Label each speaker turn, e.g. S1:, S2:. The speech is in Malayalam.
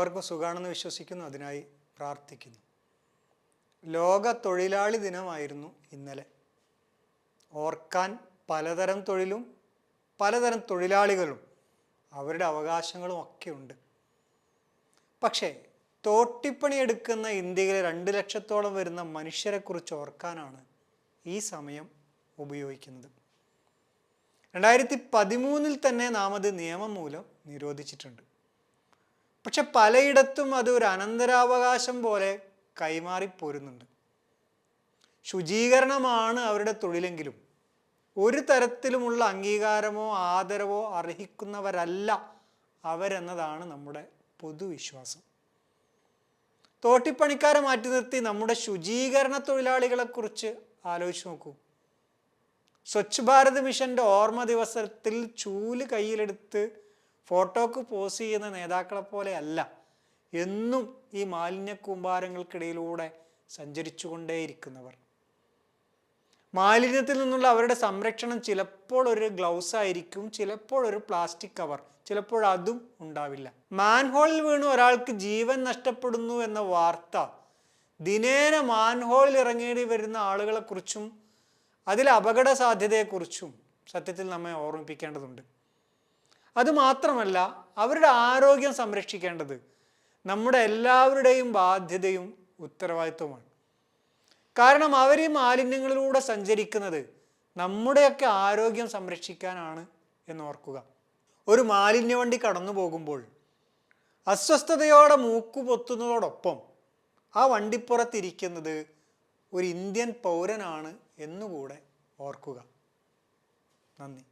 S1: എല്ലാവർക്കും സുഖാണെന്ന് വിശ്വസിക്കുന്നു അതിനായി പ്രാർത്ഥിക്കുന്നു. ലോക തൊഴിലാളി ദിനമായിരുന്നു ഇന്നലെ. ഓർക്കാൻ പലതരം തൊഴിലും പലതരം തൊഴിലാളികളും അവരുടെ അവകാശങ്ങളും ഒക്കെ ഉണ്ട്. പക്ഷേ തോട്ടിപ്പണി എടുക്കുന്ന ഇന്ത്യയിലെ രണ്ട് ലക്ഷത്തോളം വരുന്ന മനുഷ്യരെക്കുറിച്ച് ഓർക്കാനാണ് ഈ സമയം ഉപയോഗിക്കുന്നത്. രണ്ടായിരത്തി പതിമൂന്നിൽ തന്നെ നാം അത് നിയമം മൂലം നിരോധിച്ചിട്ടുണ്ട്. പക്ഷെ പലയിടത്തും അത് ഒരു അനന്തരാവകാശം പോലെ കൈമാറി പോരുന്നുണ്ട്. ശുചീകരണമാണ് അവരുടെ തൊഴിലെങ്കിലും ഒരു തരത്തിലുമുള്ള അംഗീകാരമോ ആദരവോ അർഹിക്കുന്നവരല്ല അവരെന്നതാണ് നമ്മുടെ പൊതുവിശ്വാസം. തോട്ടിപ്പണിക്കാരെ മാറ്റി നിർത്തി നമ്മുടെ ശുചീകരണ തൊഴിലാളികളെക്കുറിച്ച് ആലോചിച്ച് നോക്കൂ. സ്വച്ഛ് ഭാരത് മിഷന്റെ ഓർമ്മ ദിവസത്തിൽ ചൂൽ കയ്യിലെടുത്ത് ഫോട്ടോക്ക് പോസ് ചെയ്യുന്ന നേതാക്കളെ പോലെ അല്ല. എന്നും ഈ മാലിന്യ കൂമ്പാരങ്ങൾക്കിടയിലൂടെ സഞ്ചരിച്ചുകൊണ്ടേയിരിക്കുന്നവർ. മാലിന്യത്തിൽ നിന്നുള്ള അവരുടെ സംരക്ഷണം ചിലപ്പോൾ ഒരു ഗ്ലൗസ് ആയിരിക്കും ചിലപ്പോൾ ഒരു പ്ലാസ്റ്റിക് കവർ ചിലപ്പോൾ അതും ഉണ്ടാവില്ല. മാൻഹോളിൽ വീണ് ഒരാൾക്ക് ജീവൻ നഷ്ടപ്പെടുന്നു എന്ന വാർത്ത ദിനേന മാൻഹോളിൽ ഇറങ്ങേണ്ടി വരുന്ന ആളുകളെക്കുറിച്ചും അതിലെ അപകട സാധ്യതയെക്കുറിച്ചും സത്യത്തിൽ നമ്മെ ഓർമ്മിപ്പിക്കേണ്ടതുണ്ട്. അതുമാത്രമല്ല അവരുടെ ആരോഗ്യം സംരക്ഷിക്കേണ്ടത് നമ്മുടെ എല്ലാവരുടെയും ബാധ്യതയും ഉത്തരവാദിത്വമാണ്. കാരണം അവർ ഈ മാലിന്യങ്ങളിലൂടെ സഞ്ചരിക്കുന്നത് നമ്മുടെയൊക്കെ ആരോഗ്യം സംരക്ഷിക്കാനാണ് എന്ന് ഓർക്കുക. ഒരു മാലിന്യ വണ്ടി കടന്നു പോകുമ്പോൾ അസ്വസ്ഥതയോടെ മൂക്കുപൊത്തുന്നതോടൊപ്പം ആ വണ്ടിപ്പുറത്തിരിക്കുന്നത് ഒരു ഇന്ത്യൻ പൗരനാണ് എന്നുകൂടെ ഓർക്കുക. നന്ദി.